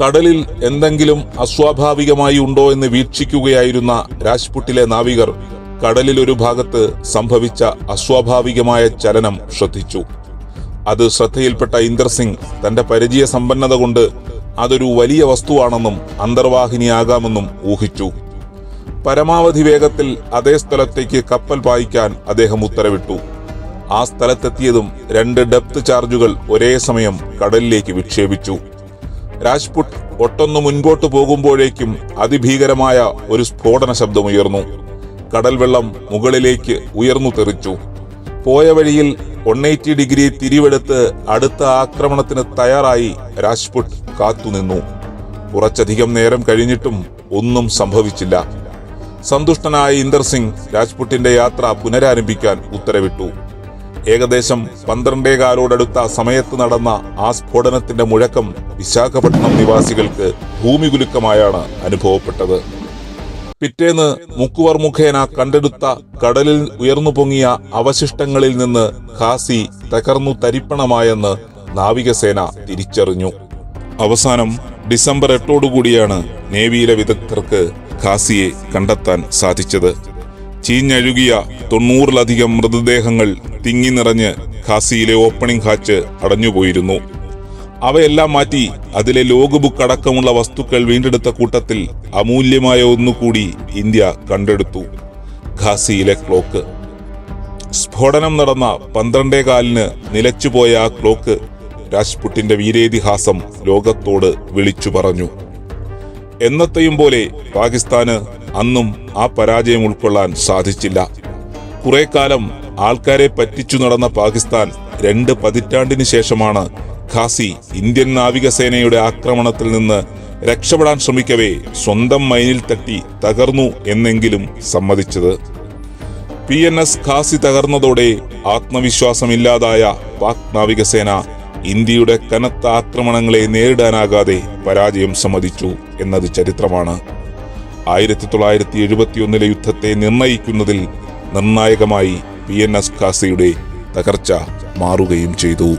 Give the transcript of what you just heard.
കടലിൽ എന്തെങ്കിലും അസ്വാഭാവികമായി ഉണ്ടോ എന്ന് വീക്ഷിക്കുകയായിരുന്ന രാജ്പുട്ടിലെ നാവികർ കടലിൽ ഒരു ഭാഗത്ത് സംഭവിച്ച അസ്വാഭാവികമായ ചലനം ശ്രദ്ധിച്ചു. അത് ശ്രദ്ധയിൽപ്പെട്ട ഇന്ദർ സിംഗ് തന്റെ പരിചയ സമ്പന്നത കൊണ്ട് അതൊരു വലിയ വസ്തുവാണെന്നും അന്തർവാഹിനിയാകാമെന്നും ഊഹിച്ചു. പരമാവധി വേഗത്തിൽ അതേ സ്ഥലത്തേക്ക് കപ്പൽ പായിക്കാൻ അദ്ദേഹം ഉത്തരവിട്ടു. ആ സ്ഥലത്തെത്തിയതും രണ്ട് ഡെപ്ത് ചാർജുകൾ ഒരേ സമയം കടലിലേക്ക് വിക്ഷേപിച്ചു. രാജ്പുട്ട് ഒട്ടൊന്ന് മുൻപോട്ട് പോകുമ്പോഴേക്കും അതിഭീകരമായ ഒരു സ്ഫോടന ശബ്ദമുയർന്നു. കടൽ വെള്ളം മുകളിലേക്ക് ഉയർന്നു തെറിച്ചു. പോയ വഴിയിൽ വൺ എയ്റ്റി ഡിഗ്രി തിരിവെടുത്ത് അടുത്ത ആക്രമണത്തിന് തയ്യാറായി രാജ്പുട്ട് കാത്തുനിന്നു. കുറച്ചധികം നേരം കഴിഞ്ഞിട്ടും ഒന്നും സംഭവിച്ചില്ല. സന്തുഷ്ടനായ ഇന്ദർ സിംഗ് രാജ്പുട്ടിന്റെ യാത്ര പുനരാരംഭിക്കാൻ ഉത്തരവിട്ടു. ഏകദേശം പന്ത്രണ്ടേ കാലോടടുത്ത സമയത്ത് നടന്ന ആ സ്ഫോടനത്തിന്റെ മുഴക്കം വിശാഖപട്ടണം നിവാസികൾക്ക് ഭൂമികുലുക്കമായാണ് അനുഭവപ്പെട്ടത്. പിറ്റേന്ന് മുക്കുവർ മുഖേന കണ്ടെടുത്ത കടലിൽ ഉയർന്നു പൊങ്ങിയ അവശിഷ്ടങ്ങളിൽ നിന്ന് ഖാസി തകർന്നു തരിപ്പണമായെന്ന് നാവികസേന തിരിച്ചറിഞ്ഞു. അവസാനം ഡിസംബർ എട്ടോടുകൂടിയാണ് നേവിയിലെ വിദഗ്ധർക്ക് ഖാസിയെ കണ്ടെത്താൻ സാധിച്ചത്. ചീഞ്ഞഴുകിയ തൊണ്ണൂറിലധികം മൃതദേഹങ്ങൾ തിങ്ങി നിറഞ്ഞ് ഖാസിയിലെ ഓപ്പണിംഗ് ഹാച്ച് അടഞ്ഞുപോയിരുന്നു. അവയെല്ലാം മാറ്റി അതിലെ ലോഗ് ബുക്ക് അടക്കമുള്ള വസ്തുക്കൾ വീണ്ടെടുത്ത കൂട്ടത്തിൽ അമൂല്യമായ ഒന്നുകൂടി ഇന്ത്യ കണ്ടെടുത്തു. ഖാസിയിലെ ക്ലോക്ക് സ്ഫോടനം നടന്ന പന്ത്രണ്ടേ കാലിന് നിലച്ചുപോയ ആ ക്ലോക്ക് രാജ്പുട്ടിന്റെ വീരേതിഹാസം ലോകത്തോട് വിളിച്ചു പറഞ്ഞു. എന്നത്തെയും പോലെ പാകിസ്ഥാന് അന്നും ആ പരാജയം ഉൾക്കൊള്ളാൻ സാധിച്ചില്ല. കുറെ കാലം ആൾക്കാരെ പറ്റിച്ചു നടന്ന പാകിസ്ഥാൻ രണ്ട് പതിറ്റാണ്ടിന് ശേഷമാണ് ഖാസി ഇന്ത്യൻ നാവികസേനയുടെ ആക്രമണത്തിൽ നിന്ന് രക്ഷപ്പെടാൻ ശ്രമിക്കവേ സ്വന്തം മൈനിൽ തട്ടി തകർന്നു എന്നെങ്കിലും സമ്മതിച്ചത്. പി എൻ എസ് ഖാസി തകർന്നതോടെ ആത്മവിശ്വാസമില്ലാതായ പാക് നാവികസേന ഇന്ത്യയുടെ കനത്ത ആക്രമണങ്ങളെ നേരിടാനാകാതെ പരാജയം സമ്മതിച്ചു എന്നത് ചരിത്രമാണ്. ആയിരത്തി തൊള്ളായിരത്തി എഴുപത്തിയൊന്നിലെ യുദ്ധത്തെ നിർണയിക്കുന്നതിൽ നിർണായകമായി പി എൻ എസ് ഖാസിയുടെ തകർച്ച മാറുകയും ചെയ്തു.